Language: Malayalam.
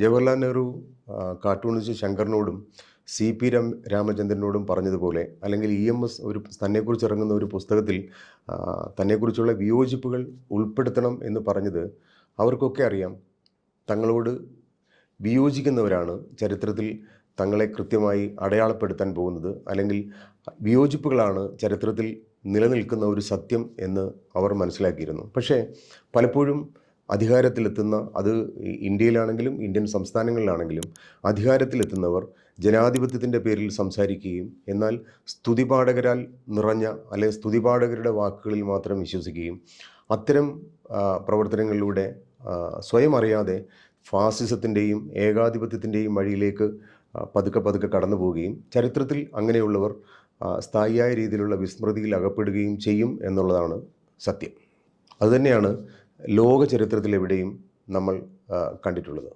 ജവഹർലാൽ നെഹ്റു കാർട്ടൂണിസ്റ്റ് ശങ്കറിനോടും സി പി രാം രാമചന്ദ്രനോടും പറഞ്ഞതുപോലെ അല്ലെങ്കിൽ ഇ എം എസ് ഒരു തന്നെക്കുറിച്ച് ഇറങ്ങുന്ന ഒരു പുസ്തകത്തിൽ തന്നെക്കുറിച്ചുള്ള വിയോജിപ്പുകൾ ഉൾപ്പെടുത്തണം എന്ന് പറഞ്ഞത് അവർക്കൊക്കെ അറിയാം. തങ്ങളോട് വിയോജിക്കുന്നവരാണ് ചരിത്രത്തിൽ തങ്ങളെ കൃത്യമായി അടയാളപ്പെടുത്താൻ പോകുന്നത്. അല്ലെങ്കിൽ വിയോജിപ്പുകളാണ് ചരിത്രത്തിൽ നിലനിൽക്കുന്ന ഒരു സത്യം എന്ന് അവർ മനസ്സിലാക്കിയിരുന്നു. പക്ഷേ പലപ്പോഴും അധികാരത്തിലെത്തുന്ന അത് ഇന്ത്യയിലാണെങ്കിലും ഇന്ത്യൻ സംസ്ഥാനങ്ങളിലാണെങ്കിലും അധികാരത്തിലെത്തുന്നവർ ജനാധിപത്യത്തിന്റെ പേരിൽ സംസാരിക്കുകയും എന്നാൽ സ്തുതിപാഠകരാൽ നിറഞ്ഞ അല്ലെങ്കിൽ സ്തുതിപാഠകരുടെ വാക്കുകളിൽ മാത്രം വിശ്വസിക്കുകയും അത്തരം പ്രവർത്തനങ്ങളിലൂടെ സ്വയം അറിയാതെ ഫാസിസത്തിന്റെയും ഏകാധിപത്യത്തിന്റെയും വഴിയിലേക്ക് പതുക്കെ പതുക്കെ കടന്നു പോവുകയും ചരിത്രത്തിൽ അങ്ങനെയുള്ളവർ സ്ഥായിയായ രീതിയിലുള്ള വിസ്മൃതിയിൽ അകപ്പെടുകയും ചെയ്യും എന്നുള്ളതാണ് സത്യം. അതുതന്നെയാണ് ലോക ചരിത്രത്തിലെവിടെയും നമ്മൾ കണ്ടിട്ടുള്ളത്.